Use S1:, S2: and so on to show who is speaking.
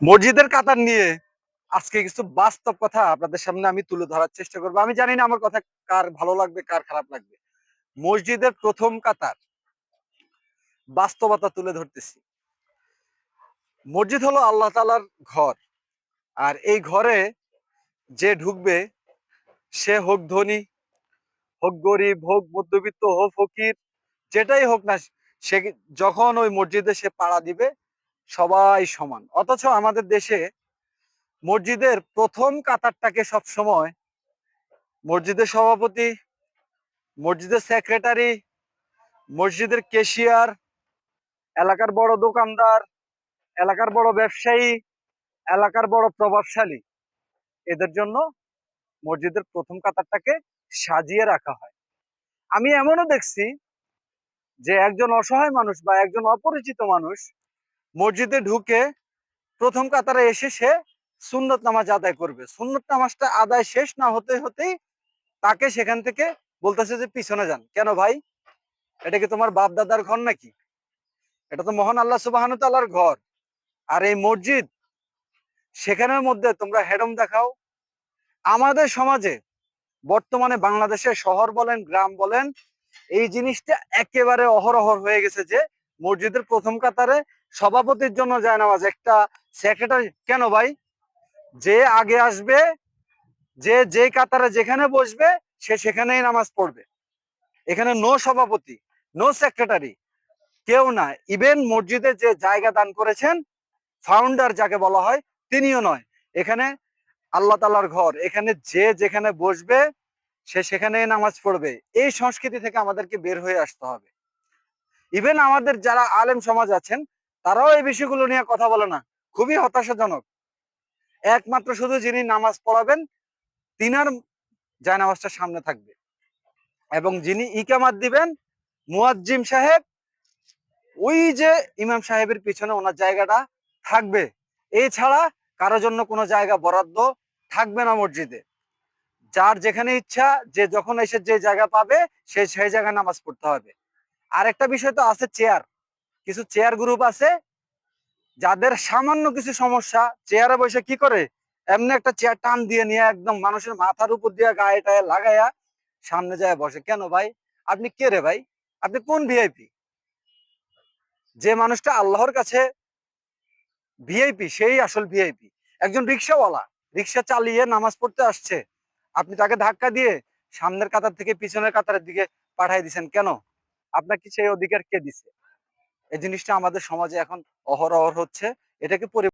S1: মসজিদের কাতার নিয়ে আজকে কিছু বাস্তব কথা আপনাদের সামনে আমি তুলে ধরার চেষ্টা করব। আমি জানি না আমার কথা কার ভালো লাগবে, কার খারাপ লাগবে। মসজিদের প্রথম কাতার বাস্তবতা তুলে ধরতেছি। মসজিদ হলো আল্লাহ তালার ঘর আর এই ঘরে যে ঢুকবে সে হোক ধনী, হোক গরিব, হোক মধ্যবিত্ত, হোক ফকির, যেটাই হোক না, সে যখন ওই মসজিদে সে পাড়া দিবে সবাই সমান। অথচ আমাদের দেশে মসজিদের প্রথম কাতারটাকে সব সময় মসজিদের সভাপতি, মসজিদের সেক্রেটারি মসজিদের কেশিয়ার এলাকার বড় দোকানদার, এলাকার বড় ব্যবসায়ী, এলাকার বড় প্রভাবশালী। এদের জন্য মসজিদের প্রথম কাতারটাকে সাজিয়ে রাখা হয়। আমি এমনও দেখছি যে একজন অসহায় মানুষ বা একজন অপরিচিত মানুষ মসজিদে ঢুকে প্রথম কাতারে এসে সে সুন্নত নামাজ আদায় করবে। সুন্নত নামাজটা আদায় শেষ না হতে হতেই তাকে সেখান থেকে বলতেছে যে, পিছনে যান। কেন ভাই? এটা কি তোমার বাপ দাদার ঘর নাকি? এটা তো মহান আল্লাহ সুবাহানু তালার ঘর। আর এই মসজিদ, সেখানের মধ্যে তোমরা হেডম দেখাও। আমাদের সমাজে বর্তমানে বাংলাদেশের শহর বলেন, গ্রাম বলেন, এই জিনিসটা একেবারে অহরহর হয়ে গেছে যে, মসজিদের প্রথম কাতারে সভাপতির জন্য যায় নামাজ একটা সেক্রেটারি কেন ভাই? যে আগে আসবে, যে যে কাতারে যেখানে বসবে, সে সেখানেই নামাজ পড়বে। এখানে নো সভাপতি নো সেক্রেটারি কেউ না। ইভেন মসজিদে যে জায়গা দান করেছেন ফাউন্ডার যাকে বলা হয়, তিনিও নয়। এখানে আল্লাহ তালার ঘর। এখানে যে যেখানে বসবে, সে সেখানে নামাজ পড়বে। এই সংস্কৃতি থেকে আমাদেরকে বের হয়ে আসতে হবে। ইভেন আমাদের যারা আলেম সমাজ আছেন তারাও এই বিষয়গুলো নিয়ে কথা বলে না। খুবই হতাশাজনক। একমাত্র শুধু যিনি নামাজ পড়াবেন, তিনার জায় নামাজটা সামনে থাকবে। এবং যিনি ইকামাত দিবেন, মুয়াজ্জিম সাহেব, ওই যে ইমাম সাহেবের পিছনে ওনার জায়গাটা থাকবে। এছাড়া কারও জন্য কোনো জায়গা বরাদ্দ থাকবে না মসজিদে। যার যেখানে ইচ্ছা, যে যখন এসে যে জায়গা পাবে, সে সেই জায়গায় নামাজ পড়তে হবে। আরেকটা বিষয় তো আছে চেয়ার। কিছু চেয়ার গ্রুপ আছে, যাদের সামান্য কিছু সমস্যা চেয়ারে বসে কি করে? এমনি একটা চেয়ার টান দিয়ে নিয়ে একদম মানুষের মাথার উপর দিয়ে গায়ে টায়ে লাগাইয়া সামনে যায় বসে। কেন ভাই? আপনি কে রে ভাই? আপনি কোন ভিআইপি যে মানুষটা আল্লাহর কাছে ভিআইপি সেই আসল ভিআইপি একজন রিক্সাওয়ালা, রিক্সা চালিয়ে নামাজ পড়তে আসছে। আপনি তাকে ধাক্কা দিয়ে সামনের কাতার থেকে পিছনের কাতারের দিকে পাঠাই দিছেন। কেন? আপনাকে সেই অধিকার কে দিছে? এই জিনিসটা আমাদের সমাজে এখন অহরহ হচ্ছে। এটাকে পরি